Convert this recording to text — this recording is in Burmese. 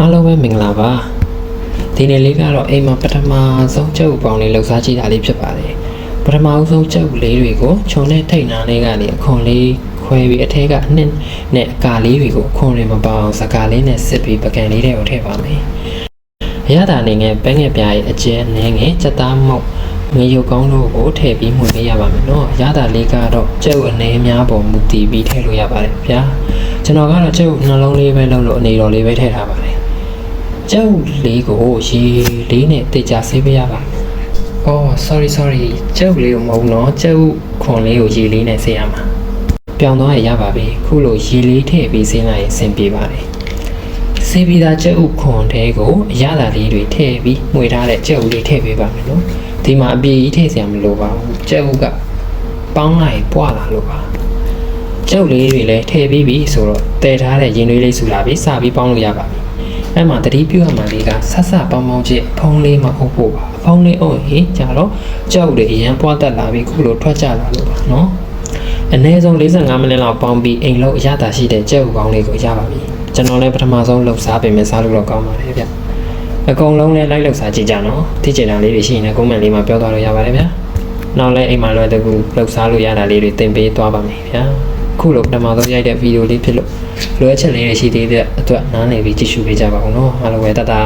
အားလုံးပဲမင်္ဂလာပါဒီနေ့လေးကတော့အိမ်မှာပထမဆုံးကြက်ဥပေါင်းလေးလှူစားကြည့်တာလေးဖြစ်ပါတယ်ပထမဆုံးကြက်ဥလေးတွေကိုခြုံနဲ့ထိတ်နာလေးကနေအခွန်လေးခွဲပြီးအထက်ကအနှစ်နဲ့အကာလေးတွေကိုအခွန်တွေမပေါအောင်စကားလေးနဲ့စစ်ပြီးပကံလေးတွေကိုထည့်ပါမယ်အရသာအနေနဲ့ပဲငယ်ပြားရဲ့အကျဲနည်းငယ်စက်သားမုတ်ငရုတ်ကောင်းတို့ကိုထည့်ပြီးမှုပေးရပါမယ်နော်အရသာလေးကတော့ကြက်ဥအနေများပေါ်မူတည်ပြီးထည့်လို့ရပါတယ်ဗျာကျွန်တော်ကတော့ကြက်ဥနှလုံးလေးပဲလုံးလို့အနေတော်လေးပဲထည့်ထားပါတယ် ကျုပ်လေးကိုရေလေးနဲ့တေချာဆေးပေးရပါ။အော် sorry sorry ကျုပ်လေးကိုမဟုတ်နော်ကျုပ်ခွန်လေးကိုရေလေးနဲ့ဆေးရမှာ။ပြောင်းသွားရရပါပြီ။ခုလိုရေလေးထည့်ပြီးဆေးလိုက်ရင်အဆင်ပြေပါတယ်။ဆေးပြီးသားကျုပ်ခွန်တဲကိုအရသာလေးတွေထည့်ပြီးမှွေထားတဲ့ကျုပ်လေးထည့်ပေးပါမယ်နော်။ဒီမှာအပြည့်ကြီးထည့်စရာမလိုပါဘူး။ကျုပ်ကပေါင်းလိုက်ပွာလာလို့ပါ။ကျုပ်လေးတွေလည်းထည့်ပြီးပြီဆိုတော့တည်ထားတဲ့ရင်သွေးလေးဆူလာပြီးစပြီးပေါင်းလို့ရပါပြီ။ အဲ့မှာတတိပြုရမှာလေးကဆက်ဆက်ပေါင်းပေါင်းချင်းဖုံးလေးမအုပ်ဖို့ပါ။ဖုံးလေးအုပ်ရင်ကြတော့ကျုပ်တွေအရင်ပွားတက်လာပြီးခုလိုထွက်ကြလာလို့ပါနော်။အနည်းဆုံး45မိနစ်လောက်ပေါင်းပြီးအိမ်လုံးအရသာရှိတဲ့ကျုပ်ကောင်းလေးကိုရပါပြီ။ကျွန်တော်လည်းပထမဆုံးလှုပ်ရှားပြင်မဲ့စားလို့တော့ကောင်းပါတယ်ဗျ။အကုန်လုံးလည်းလိုက်လှုပ်ရှားကြည့်ကြနော်။သိချင်တာလေးတွေရှိရင်လည်း comment လေးမှာပြောသွားလို့ရပါတယ်ဗျာ။နောက်လည်းအိမ်မှာလွယ်တကူလှုပ်ရှားလို့ရတာလေးတွေသင်ပေးသွားပါမယ်ဗျာ ခုလိုပထမဆုံးရိုက်တဲ့ဗီဒီယိုလေးဖြစ်လို့လွယ်ချက်လေးတွေရှိသေးတဲ့အတွက်နားလည်ပြီးကြည့်ရှုပေးကြပါဦးနော်အားလုံးပဲတတ်တာ